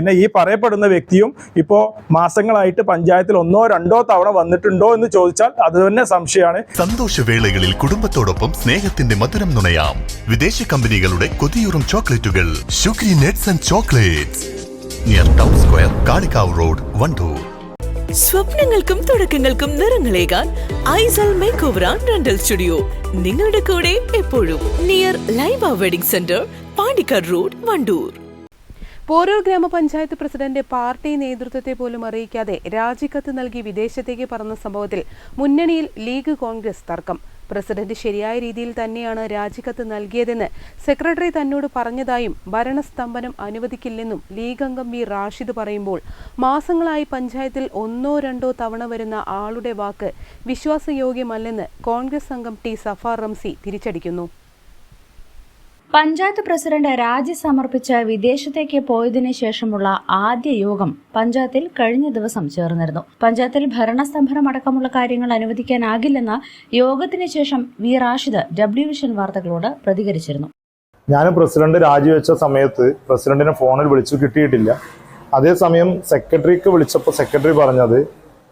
പിന്നെ ഈ പറയപ്പെടുന്ന വ്യക്തിയും ഇപ്പോ മാസങ്ങളായിട്ട് പഞ്ചായത്തിൽ ഒന്നോ രണ്ടോ തവണ വന്നിട്ടുണ്ടോ എന്ന് ചോദിച്ചാൽ അത് തന്നെ സംശയമാണ്. സന്തോഷവേളകളിൽ കുടുംബത്തോടൊപ്പം സ്നേഹത്തിന്റെ മധുരം നുണയാം. വിദേശ കമ്പനികളുടെ കൊതിയൂറും ചോക്ലേറ്റുകൾ. Sugary nuts and chocolates. Near town square Kalikavu road Wandoor. സ്വപ്നങ്ങൾക്കും തുടക്കങ്ങൾക്കും നിറങ്ങളേകാൻ ഐസൽ make over and rental studio. നിങ്ങളുടെ കൂടെ എപ്പോഴും near Laiba wedding centre Pandikkad road Wandoor. Poroor ഗ്രാമപഞ്ചായത്ത് പ്രസിഡന്റ് പാർട്ടി നേതൃത്വത്തെ പോലും അറിയിക്കാതെ രാജിക്കത്ത് നൽകി വിദേശത്തേക്ക് പറന്ന സംഭവത്തിൽ മുന്നണിയിൽ ലീഗ് കോൺഗ്രസ് തർക്കം. പ്രസിഡന്റ് ശരിയായ രീതിയിൽ തന്നെയാണ് രാജിക്കത്ത് നൽകിയതെന്ന് സെക്രട്ടറി തന്നോട് പറഞ്ഞതായും ഭരണസ്തംഭനം അനുവദിക്കില്ലെന്നും ലീഗ് അംഗം വി റാഷിദ് പറയുമ്പോൾ മാസങ്ങളായി പഞ്ചായത്തിൽ ഒന്നോ രണ്ടോ തവണ വരുന്ന ആളുടെ വാക്ക് വിശ്വാസയോഗ്യമല്ലെന്ന് കോൺഗ്രസ് അംഗം ടി സഫാർ റംസി തിരിച്ചടിക്കുന്നു. പഞ്ചായത്ത് പ്രസിഡന്റ് രാജി സമർപ്പിച്ച് വിദേശത്തേക്ക് പോയതിനു ശേഷമുള്ള ആദ്യ യോഗം പഞ്ചായത്തിൽ കഴിഞ്ഞ ദിവസം ചേർന്നിരുന്നു. പഞ്ചായത്തിൽ ഭരണസ്തംഭനം അടക്കമുള്ള കാര്യങ്ങൾ അനുവദിക്കാനാകില്ലെന്ന യോഗത്തിന് ശേഷം വി റാഷിദ് ഡബ്ല്യു വിഷൻ വാർത്തകളോട് പ്രതികരിച്ചിരുന്നു. ഞാൻ പ്രസിഡന്റ് രാജിവെച്ച സമയത്ത് പ്രസിഡന്റിനെ ഫോണിൽ വിളിച്ചു കിട്ടിയിട്ടില്ല. അതേസമയം സെക്രട്ടറിക്ക് വിളിച്ചപ്പോൾ സെക്രട്ടറി പറഞ്ഞത്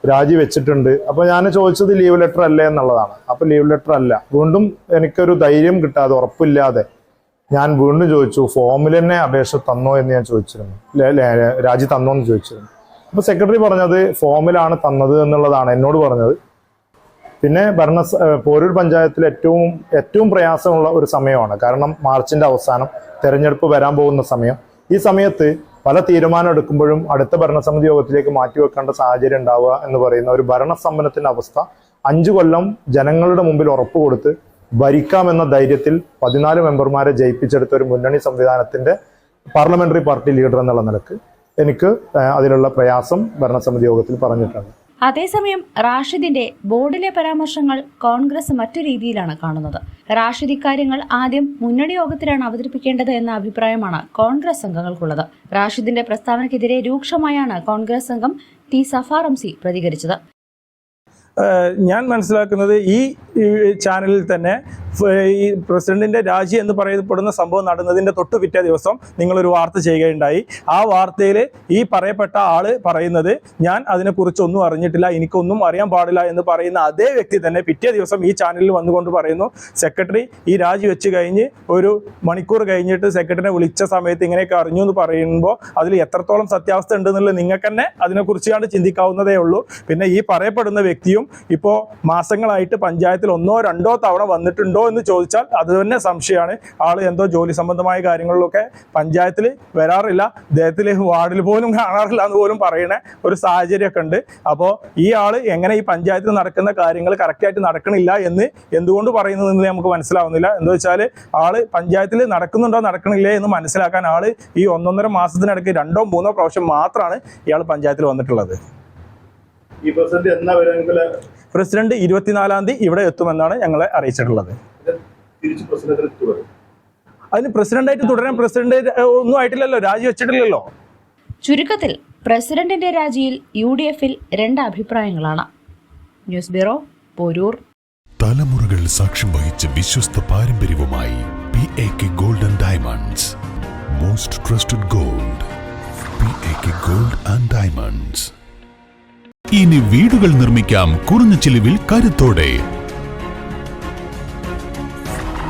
രാജി വെച്ചിട്ടുണ്ട്. അപ്പൊ ഞാൻ ചോദിച്ചത് ലീവ് ലെറ്റർ അല്ലേ എന്നുള്ളതാണ്. അപ്പൊ ലീവ് ലെറ്റർ അല്ല. വീണ്ടും എനിക്കൊരു ധൈര്യം കിട്ടാതെ ഉറപ്പില്ലാതെ ഞാൻ വീണ്ടും ചോദിച്ചു ഫോമിൽ തന്നെ അപേക്ഷ തന്നോ? എന്ന് ഞാൻ ചോദിച്ചിരുന്നു. രാജി തന്നോ എന്ന് ചോദിച്ചിരുന്നു. അപ്പൊ സെക്രട്ടറി പറഞ്ഞത് ഫോമിലാണ് തന്നത് എന്നുള്ളതാണ് എന്നോട് പറഞ്ഞത്. പിന്നെ ഭരണ പോരൂർ പഞ്ചായത്തിൽ ഏറ്റവും ഏറ്റവും പ്രയാസമുള്ള ഒരു സമയമാണ്. കാരണം മാർച്ചിന്റെ അവസാനം തെരഞ്ഞെടുപ്പ് വരാൻ പോകുന്ന സമയം. ഈ സമയത്ത് പല തീരുമാനം എടുക്കുമ്പോഴും അടുത്ത ഭരണസമിതി യോഗത്തിലേക്ക് മാറ്റിവെക്കേണ്ട സാഹചര്യം ഉണ്ടാവുക എന്ന് പറയുന്ന ഒരു ഭരണസമ്മനത്തിന്റെ അവസ്ഥ അഞ്ചു കൊല്ലം ജനങ്ങളുടെ മുമ്പിൽ ഉറപ്പ് കൊടുത്ത് ഭരിക്കാമെന്ന ധൈര്യത്തിൽ പതിനാല് മെമ്പർമാരെ ജയിപ്പിച്ചെടുത്ത ഒരു മുന്നണി സംവിധാനത്തിന്റെ പാർലമെന്ററി പാർട്ടി ലീഡർ എന്നുള്ള നിലയ്ക്ക് എനിക്ക് അതിലുള്ള പ്രയാസം ഭരണസമിതി യോഗത്തിൽ പറഞ്ഞിട്ടുണ്ട്. അതേസമയം റാഷിദിന്റെ ബോർഡിലെ പരാമർശങ്ങൾ കോൺഗ്രസ് മറ്റു രീതിയിലാണ് കാണുന്നത്. റാഷിദ് ഇക്കാര്യങ്ങൾ ആദ്യം മുന്നണി യോഗത്തിലാണ് അവതരിപ്പിക്കേണ്ടത് എന്ന അഭിപ്രായമാണ് കോൺഗ്രസ് അംഗങ്ങൾക്കുള്ളത്. റാഷിദിന്റെ പ്രസ്താവനയ്ക്കെതിരെ രൂക്ഷമായാണ് കോൺഗ്രസ് അംഗം ടി സഫാറംസി പ്രതികരിച്ചത്. ഞാൻ മനസ്സിലാക്കുന്നത് ഈ ചാനലിൽ തന്നെ ഈ പ്രസിഡന്റിന്റെ രാജി എന്ന് പറയപ്പെടുന്ന സംഭവം നടന്നതിന്റെ തൊട്ട് പിറ്റേ ദിവസം നിങ്ങളൊരു വാർത്ത ചെയ്യുകയുണ്ടായി. ആ വാർത്തയിൽ ഈ പറയപ്പെട്ട ആൾ പറയുന്നത് ഞാൻ അതിനെക്കുറിച്ച് ഒന്നും അറിഞ്ഞിട്ടില്ല എനിക്കൊന്നും അറിയാൻ പാടില്ല എന്ന് പറയുന്ന അതേ വ്യക്തി തന്നെ പിറ്റേ ദിവസം ഈ ചാനലിൽ വന്നുകൊണ്ട് പറയുന്നു സെക്രട്ടറി ഈ രാജി വെച്ച് കഴിഞ്ഞ് ഒരു മണിക്കൂർ കഴിഞ്ഞിട്ട് സെക്രട്ടറിനെ വിളിച്ച സമയത്ത് ഇങ്ങനെയൊക്കെ അറിഞ്ഞു എന്ന് പറയുമ്പോൾ അതിൽ എത്രത്തോളം സത്യാവസ്ഥ ഉണ്ടെന്നുള്ളത് നിങ്ങൾക്ക് തന്നെ അതിനെക്കുറിച്ച് കണ്ട് ചിന്തിക്കാവുന്നതേ ഉള്ളൂ. പിന്നെ ഈ പറയപ്പെടുന്ന വ്യക്തിയും ഇപ്പോൾ മാസങ്ങളായിട്ട് പഞ്ചായത്തിൽ ഒന്നോ രണ്ടോ തവണ വന്നിട്ടുണ്ടോ എന്ന് ചോദിച്ചാൽ അത് തന്നെ സംശയമാണ്. ആൾ എന്തോ ജോലി സംബന്ധമായ കാര്യങ്ങളിലൊക്കെ പഞ്ചായത്തിൽ വരാറില്ല. അദ്ദേഹത്തിൽ വാർഡിൽ പോലും കാണാറില്ല എന്ന് പോലും പറയുന്ന ഒരു സാഹചര്യമൊക്കെ ഉണ്ട്. അപ്പോൾ ഈ ആൾ എങ്ങനെ ഈ പഞ്ചായത്തിൽ നടക്കുന്ന കാര്യങ്ങൾ കറക്റ്റായിട്ട് നടക്കണില്ല എന്ന് എന്തുകൊണ്ട് പറയുന്നതെന്ന് നമുക്ക് മനസ്സിലാവുന്നില്ല. എന്താ വെച്ചാൽ ആൾ പഞ്ചായത്തിൽ നടക്കുന്നുണ്ടോ നടക്കണില്ലേ എന്ന് മനസ്സിലാക്കാൻ ആൾ ഈ ഒന്നൊന്നര മാസത്തിനിടയ്ക്ക് രണ്ടോ മൂന്നോ പ്രാവശ്യം മാത്രമാണ് ഇയാൾ പഞ്ചായത്തിൽ വന്നിട്ടുള്ളത്. ഈ പ്രസിഡന്റ് എന്നാ പ്രസിഡന്റ് ഇരുപത്തിനാലാം തീയതി ഇവിടെ എത്തുമെന്നാണ് ഞങ്ങളെ അറിയിച്ചിട്ടുള്ളത്. തിരിച്ച് പ്രസിഡന്റ് ആയിട്ട് അതിന് പ്രസിഡന്റായിട്ട് തുടരാൻ പ്രസിഡന്റ് ഒന്നും ആയിട്ടില്ലല്ലോ രാജിവെച്ചിട്ടില്ലല്ലോ ചുരുക്കത്തിൽ പ്രസിഡന്റിന്റെ രാജിയിൽ യു ഡി എഫിൽ രണ്ട് അഭിപ്രായങ്ങളാണ്. News bureau Poroor. തലമുറകൾ സാക്ഷ്യം വഹിച്ച വിശ്വസ്ത പാരമ്പര്യവുമായി P A K golden diamonds. Most trusted gold P A K gold and diamonds ഇനി വീടുകൾ നിർമ്മിക്കാം കുറഞ്ഞ ചിലവിൽ കരുത്തോടെ.